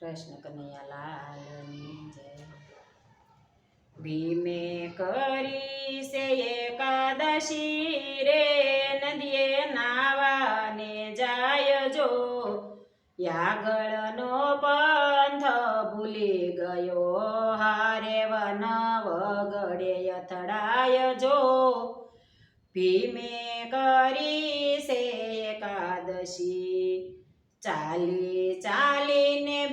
કૃષ્ણ કનૈયા લાલની જય. ભીમે કરી સે એકાદશી રે, નદીએ નાવાને જાય જો. યાગળનો પંથ ભૂલી ગયો, હારે વન વગડે અથડાય જો. ભીમે કરી સે એકાદશી, ચાલી ચાલીને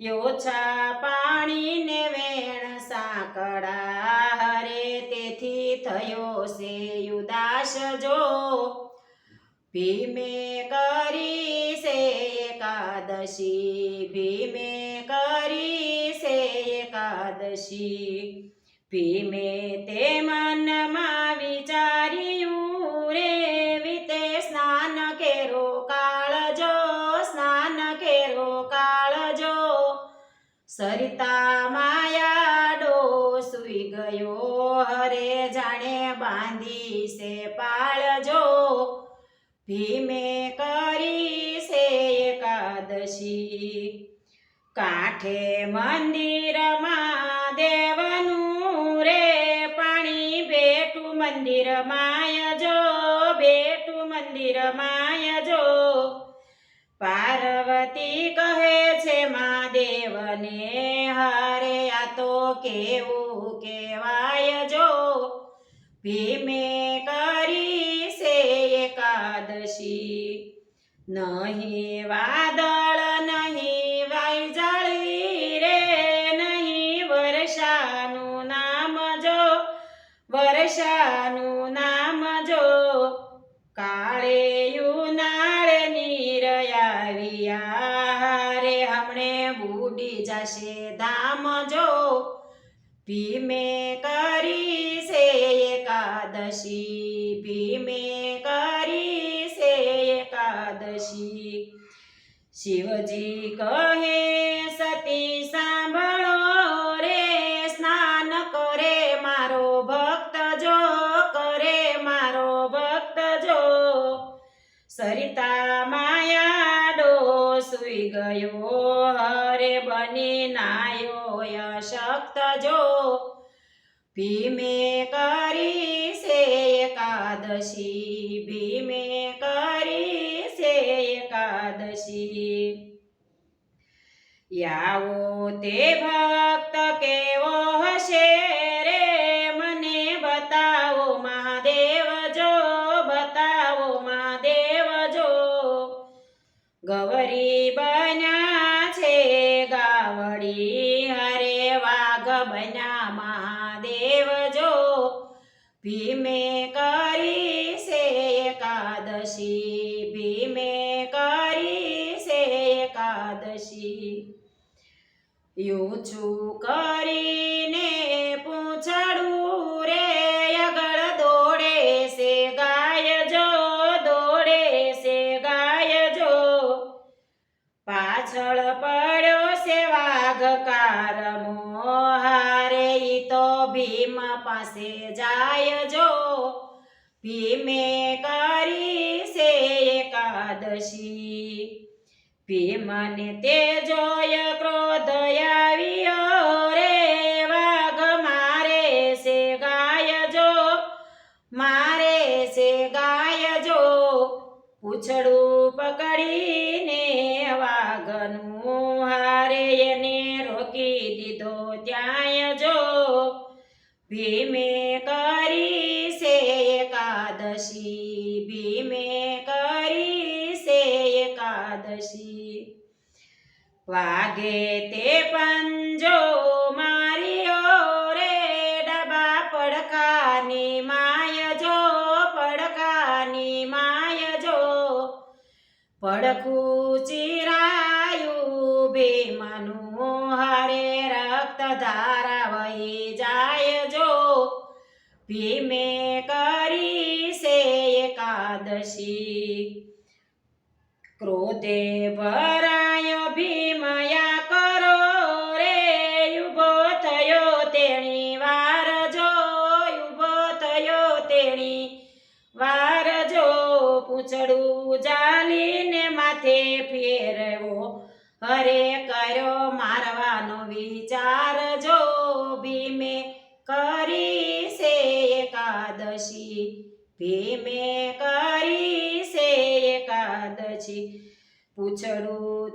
યોછા પાણીને વેણ સાંકળા હરે, તેથી થયો છે ઉદાસ જો. ભીમે કરી છે એકાદશી, ભીમે કરી છે એકાદશી, ભીમે તે સરિતા માયાડો સુઈ ગયો. હરે જાણે બાંધી છે પાળજો. ભીમે કરી છે એકાદશી. કાંઠે મંદિરમાં દેવનું રે પાણી બેટું મંદિર માય જો બેઠું મંદિર માય જો પાર્વતી કહે છે મહાદેવને હરે આ તો કેવું કેવાય જો? ભીમે કરી છે એકાદશી. નહીં વાદળ, નહીં વાયજળી રે, નહીં વર્ષાનું નામ જો? વર્ષાનું નામ જશે ધામ જો. ભીમે કરી છે એકાદશી, ભીમે કરી છે એકાદશી. શિવજી કહે, સતી, સાંભળો રે, સ્નાન કરે મારો ભક્ત જો, કરે મારો ભક્ત જો. સરિતા માયાડો સુઈ ગયો હરે બની નાયો અશક્ત જો. ભીમે કરી છે એકાદશી, ભીમે કરી છે એકાદશી. યાવો તે ભક્ત કેવો હશે રે? મને બતાવો મહાદેવ જો, બતાવો મહાદેવ જો. ગૌરી બન્યા મહાદેવ જો ભીમે કરી છે એકાદશી ભીમે કરી છે એકાદશી યુચું કરીને ભીમ પાસે જાય જો. ભીમે કરી છે એકાદશી. ભીમને તે જોય ક્રોધ આવ્યો રે. વાઘ મારે છે ગાય જો. મારે છે ગાય જો. પૂછડું પકડીને ભીમે કરી સે એકાદશી, ભીમે કરી સે એકાદશી. વાગે તે પંજો માર્યો રે ડબા પડકાની માય જો પડકાની માય જો. પડખું ચિરાયું, ભીમનું હરે રક્ત ધારા ભીમે કરી છે એકાદશી. ક્રોધે ભરાયો, ભીમયા કરો રે, ઊભો થયો તેણી વાર જો, ઊભો થયો તેણી વાર જો, પૂછડું એકાદશી. ભીમે કરી છે એકાદશી. પૂછડું